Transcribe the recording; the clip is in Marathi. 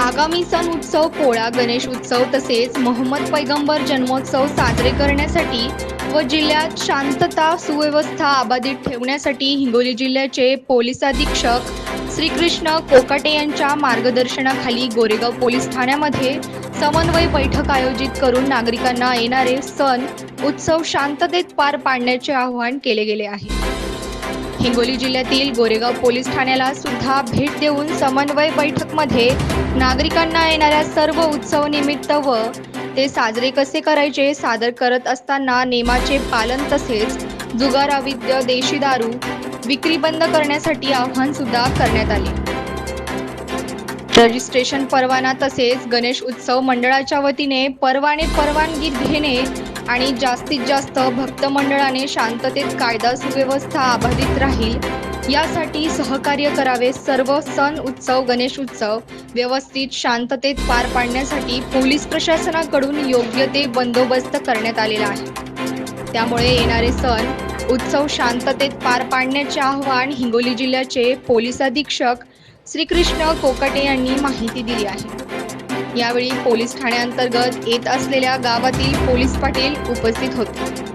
आगामी सण उत्सव पोळा गणेश उत्सव तसेच मोहम्मद पैगंबर जन्मोत्सव साजरे करण्यासाठी व जिल्ह्यात शांतता सुव्यवस्था अबाधित ठेवण्यासाठी हिंगोली जिल्ह्याचे पोलीस अधीक्षक श्रीकृष्ण कोकाटे यांच्या मार्गदर्शनाखाली गोरेगाव पोलीस ठाण्यामध्ये समन्वय बैठक आयोजित करून नागरिकांना येणारे सण उत्सव शांततेत पार पाडण्याचे आवाहन केले गेले आहे. हिंगोली जिल्ह्यातील गोरेगाव पोलीस ठाण्याला सुद्धा भेट देऊन समन्वय बैठकमध्ये नागरिकांना येणाऱ्या सर्व उत्सव निमित्त व ते साजरे कसे करायचे सादर करत असताना नेमाचे पालन तसेच जुगाराविद्य देशी दारू विक्री बंद करण्यासाठी आव्हान सुद्धा करण्यात आले. रजिस्ट्रेशन परवाना तसेच गणेश उत्सव मंडळाच्या वतीने परवाने परवानगी घेणे आणि जास्तीत जास्त भक्त मंडळाने शांततेत कायदा सुव्यवस्था अबाधित राहील. यासाठी सहकार्य करावे सर्व सण उत्सव गणेश उत्सव. व्यवस्थित शांततेत पार पाडण्यासाठी पोलीस प्रशासनाकडून योग्य ते बंदोबस्त करण्यात आलेला आहे. त्यामुळे येणारे सण उत्सव शांततेत पार पाडण्याचे आव्हान हिंगोली जिल्ह्याचे पोलीस अधीक्षक श्रीकृष्ण कोकटे यांनी माहिती दिली आहे. यावेळी पोलीस ठाण्याअंतर्गत येत असलेल्या गावातील पोलीस पाटील उपस्थित होते.